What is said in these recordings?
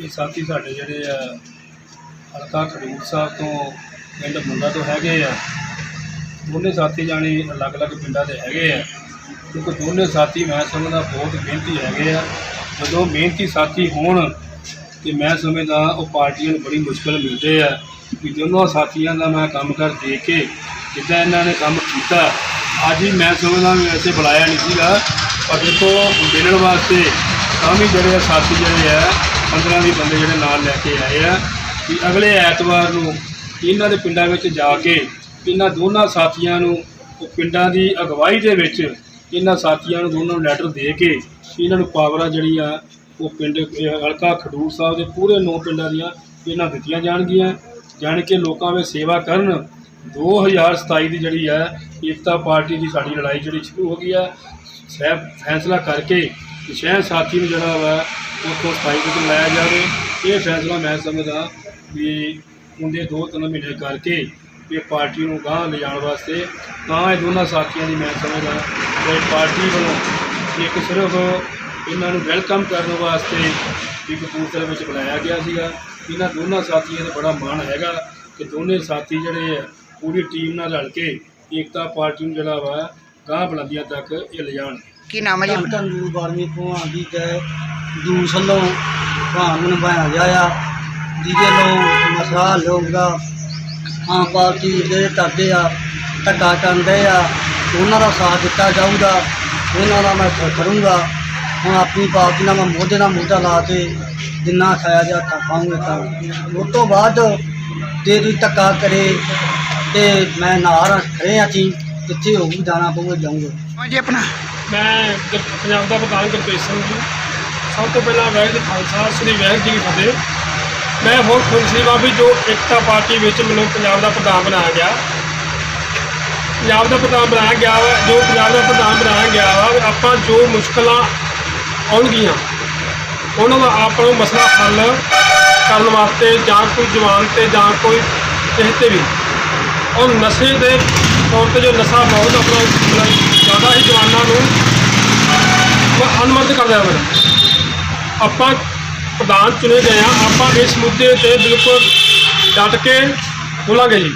ਇਹ ਸਾਥੀ ਸਾਡੇ ਜਿਹੜੇ ਆ, ਹਲਕਾ ਖਡੂਰ ਸਾਹਿਬ ਤੋਂ ਪਿੰਡ ਮੁੰਡਾ ਤੋਂ ਹੈਗੇ ਆ। ਦੋਨੇ ਸਾਥੀ ਜਾਣੇ ਅਲੱਗ-ਅਲੱਗ ਪਿੰਡਾਂ ਦੇ ਹੈਗੇ ਆ। ਕਿਉਂਕਿ ਦੋਨੇ ਸਾਥੀ ਮੈਂ ਸਮਝਦਾ ਬਹੁਤ ਮਿਹਨਤੀ ਹੈਗੇ ਆ। ਜਦੋਂ ਮਿਹਨਤੀ ਸਾਥੀ ਹੋਣ ਤੇ ਮੈਂ ਸਮਝਦਾ ਉਹ ਪਾਰਟੀਆਂ ਨੂੰ ਬੜੀ ਮੁਸ਼ਕਲ ਮਿਲਦੇ ਆ। ਕਿ ਦੋਨੋਂ ਸਾਥੀਆਂ ਦਾ ਮੈਂ ਕੰਮ ਕਰ ਦੇਖ ਕੇ ਜਿੱਦਾਂ ਇਹਨਾਂ ਨੇ ਕੰਮ ਕੀਤਾ ਅੱਜ ਹੀ ਮੈਂ ਸਮਝਦਾ ਵੀ ਵੈਸੇ ਬੁਲਾਇਆ ਨਹੀਂ ਸੀਗਾ, ਪਰ ਦੇਖੋ ਮਿਲਣ ਵਾਸਤੇ ਤਾਂ ਵੀ ਜਿਹੜੇ ਆ ਸਾਥੀ ਜਿਹੜੇ ਆ 15 ਵੀਹ ਬੰਦੇ ਜਿਹੜੇ ਨਾਲ ਲੈ ਕੇ ਆਏ ਆ ਕਿ ਅਗਲੇ ਐਤਵਾਰ ਨੂੰ ਇਹਨਾਂ ਦੇ ਪਿੰਡਾਂ ਵਿੱਚ ਜਾ ਕੇ ਇਹਨਾਂ ਦੋਨਾਂ ਸਾਥੀਆਂ ਨੂੰ, ਉਹ ਪਿੰਡਾਂ ਦੀ ਅਗਵਾਈ ਦੇ ਵਿੱਚ ਇਹਨਾਂ ਸਾਥੀਆਂ ਨੂੰ ਦੋਨਾਂ ਨੂੰ ਲੈਟਰ ਦੇ ਕੇ ਇਹਨਾਂ ਨੂੰ ਪਾਵਰਾਂ ਜਿਹੜੀ ਆ ਉਹ ਪਿੰਡ ਹਲਕਾ ਖਡੂਰ ਸਾਹਿਬ ਦੇ ਪੂਰੇ ਨੌ ਪਿੰਡਾਂ ਦੀਆਂ ਇਹਨਾਂ ਦਿੱਤੀਆਂ ਜਾਣਗੀਆਂ, ਜਾਣ ਕੇ ਲੋਕਾਂ ਵਿੱਚ ਸੇਵਾ ਕਰਨ 2027 ਦੀ ਜਿਹੜੀ ਹੈ, ਏਕਤਾ ਪਾਰਟੀ ਦੀ ਸਾਡੀ ਲੜਾਈ ਜਿਹੜੀ ਸ਼ੁਰੂ ਹੋ ਗਈ ਹੈ, ਸਹਿ, ਫੈਸਲਾ ਕਰਕੇ ਕਿ ਸ਼ਹਿਰ ਸਾਥੀ ਨੂੰ ਜਿਹੜਾ ਵਾ ਉਸ ਤੋਂ ਸਥਾਈ ਵਿੱਚ ਲਾਇਆ ਜਾਵੇ। ਇਹ ਫੈਸਲਾ ਮੈਂ ਸਮਝਦਾ ਵੀ ਉਹਦੇ ਦੋ ਤਿੰਨ ਮਹੀਨੇ ਕਰਕੇ ਇਹ ਪਾਰਟੀ ਨੂੰ ਗਾਂਹ ਲਿਜਾਣ ਵਾਸਤੇ ਤਾਂ ਇਹ ਦੋਨਾਂ ਸਾਥੀਆਂ ਦੀ ਮੈਂ ਸਮਝਦਾ ਕਿ ਪਾਰਟੀ ਵੱਲੋਂ ਇੱਕ ਸਿਰਫ ਇਹਨਾਂ ਨੂੰ ਵੈਲਕਮ ਕਰਨ ਵਾਸਤੇ ਇੱਕ ਕਪੂਰਥਲੇ ਵਿੱਚ ਬੁਲਾਇਆ ਗਿਆ ਸੀਗਾ। ਇਹਨਾਂ ਦੋਨਾਂ ਸਾਥੀਆਂ ਦਾ ਬੜਾ ਮਾਣ ਹੈਗਾ ਕਿ ਦੋਨੇ ਸਾਥੀ ਜਿਹੜੇ ਆ ਪੂਰੀ ਟੀਮ ਨਾਲ ਰਲ ਕੇ ਏਕਤਾ ਪਾਰਟੀ ਨੂੰ ਜਿਹੜਾ ਵਾ ਗਾਂਹ ਬੁਲੰਦੀਆਂ ਤੱਕ ਇਹ ਲਿਜਾਣ। ਕੀ ਨਾਮ ਹੈ ਜੀ? ਆਪਣਾ? ਧੰਨ ਗੁਰੂ ਬਾਰਵੀਂ ਭਗਵਾਨ ਦੀ ਜੈ ਜੂਸ ਵੱਲੋਂ ਭਾਣ ਨਿਭਾਇਆ ਗਿਆ ਆ ਜਿਹਦੇ ਨੂੰ ਮਸਲਾ ਲੋਕ ਦਾ ਆਮ ਪਾਰਟੀ ਜਿਹੜੇ ਕਰਦੇ ਆ ਧੱਕਾ ਕਰਦੇ ਆ ਉਹਨਾਂ ਦਾ ਸਾਥ ਦਿੱਤਾ ਜਾਊਗਾ ਉਹਨਾਂ ਦਾ ਮੈਂ ਕਰੂੰਗਾ। ਹੁਣ ਆਪਣੀ ਪਾਰਟੀ ਨਾਲ ਮੈਂ ਮੋਢੇ ਨਾਲ ਮੋਢਾ ਲਾ ਕੇ ਜਿੰਨਾ ਖਾਇਆ ਜਾ ਤਾਂ ਖਾਊਂਗਾ ਤਾਂ। ਉਸ ਤੋਂ ਬਾਅਦ ਜੇ ਕੋਈ ਧੱਕਾ ਕਰੇ ਤੇ ਮੈਂ ਨਾਲ ਖੜੇ ਆ ਜੀ ਜਿੱਥੇ ਹੋਊਗੀ ਜਾਣਾ ਪਊਗਾ ਜਾਊਂਗਾ। ਹਾਂ ਜੀ ਆਪਣਾ। ਮੈਂ ਪੰਜਾਬ ਦਾ ਪ੍ਰਧਾਨ ਗੁਰਪ੍ਰੀਤ ਸਿੰਘ ਜੀ। ਸਭ ਤੋਂ ਪਹਿਲਾਂ ਵਾਹਿਗੁਰੂ ਜੀ ਖਾਲਸਾ ਸ੍ਰੀ ਵਾਹਿਗੁਰੂ ਜੀ ਕੀ ਫਤਿਹ। ਮੈਂ ਬਹੁਤ ਖੁਸ਼ ਸੀ ਵੀ ਜੋ ਏਕਤਾ ਪਾਰਟੀ ਵਿੱਚ ਮੈਨੂੰ ਪੰਜਾਬ ਦਾ ਪ੍ਰਧਾਨ ਬਣਾਇਆ ਗਿਆ। ਪੰਜਾਬ ਦਾ ਪ੍ਰਧਾਨ ਬਣਾਇਆ ਗਿਆ ਵਾ ਜੋ ਪੰਜਾਬ ਦਾ ਪ੍ਰਧਾਨ ਬਣਾਇਆ ਗਿਆ ਵਾ ਵੀ ਆਪਾਂ ਜੋ ਮੁਸ਼ਕਲਾਂ ਆਉਣਗੀਆਂ ਉਹਨਾਂ ਦਾ ਆਪਾਂ ਨੂੰ ਮਸਲਾ ਹੱਲ ਕਰਨ ਵਾਸਤੇ ਜਾਂ ਕੋਈ ਜਵਾਨ ਤੇ ਜਾਂ ਕੋਈ ਕਿਸੇ ਤੇ ਵੀ ਉਹ ਨਸ਼ੇ ਦੇ ਤੌਰ ਤੇ ਜੋ ਨਸ਼ਾ ਬਹੁਤ ਆਪਣਾ ਜ਼ਿਆਦਾ ਹੀ ਜਵਾਨਾਂ ਨੂੰ ਅਨਮਤ ਕਰਦਾ ਹੈ ਆਪਾਂ ਪ੍ਰਧਾਨ ਚੁਣੇ ਗਏ ਆ ਆਪਾਂ ਇਸ ਮੁੱਦੇ ਤੇ ਬਿਲਕੁਲ ਡਟ ਕੇ ਬੋਲਾਂਗੇ ਜੀ।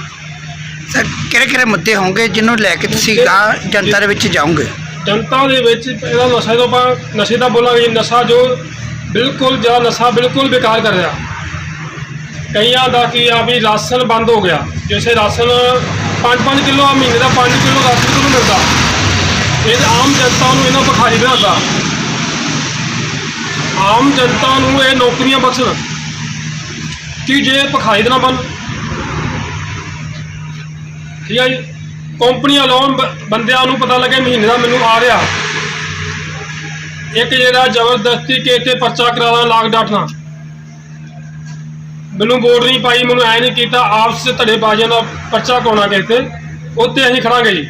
ਸਰ ਕਿਹੜੇ ਕਿਹੜੇ ਮੁੱਦੇ ਹੋਣਗੇ ਜਿਹਨੂੰ ਲੈ ਕੇ ਤੁਸੀਂ ਗਾਂਹ ਜਨਤਾ ਦੇ ਵਿੱਚ ਜਾਓਗੇ? ਜਨਤਾ ਦੇ ਵਿੱਚ ਇਹਦਾ ਨਸ਼ੇ ਤੋਂ ਆਪਾਂ ਨਸ਼ੇ ਦਾ ਬੋਲਾਂਗੇ ਨਸ਼ਾ ਜੋ ਬਿਲਕੁਲ ਜਿਹੜਾ ਨਸ਼ਾ ਬਿਲਕੁਲ ਬੇਕਾਰ ਕਰ ਰਿਹਾ। ਕਈਆਂ ਦਾ ਕੀ ਆ ਵੀ ਰਾਸ਼ਨ ਬੰਦ ਹੋ ਗਿਆ। ਜਿਵੇਂ ਰਾਸ਼ਨ 5-5 ਕਿਲੋ ਆ, ਮਹੀਨੇ ਦਾ 5 ਕਿਲੋ ਰਾਸ਼ਨ ਕਿਉਂ ਮਿਲਦਾ? ਇਹ ਆਮ ਜਨਤਾ ਨੂੰ ਇਹਨਾਂ ਭਿਖਾਰੀ ਬਣਾਉਂਦਾ ਆਮ ਜਨਤਾ ਨੂੰ ਇਹ ਨੌਕਰੀਆਂ ਬਖਸ਼ਣ। ਕਿ ਜੇ ਭਿਖਾਰੀ ਦੇ ਨਾ ਬਣ ਠੀਕ ਹੈ ਜੀ? ਕੰਪਨੀਆਂ ਲਾਉਣ ਬੰਦਿਆਂ ਨੂੰ ਪਤਾ ਲੱਗੇ ਮਹੀਨੇ ਦਾ ਮੈਨੂੰ ਆ ਰਿਹਾ। ਇੱਕ ਜਿਹੜਾ ਜ਼ਬਰਦਸਤੀ ਕੇ ਤੇ ਪਰਚਾ ਕਰਾਉਣਾ, ਲਾਗ ਡਾਟਣਾ। ਮੈਨੂੰ ਵੋਟ ਨਹੀਂ ਪਾਈ, ਮੈਨੂੰ ਐ ਨਹੀਂ ਕੀਤਾ, ਆਪਸ ਵਿੱਚ ਧੜੇ ਬਾਜੀਆਂ ਦਾ ਪਰਚਾ ਕਰਾਉਣਾ ਕਿਸੇ ਤੇ ਉੱਤੇ ਅਸੀਂ ਖੜਾਂਗੇ ਜੀ।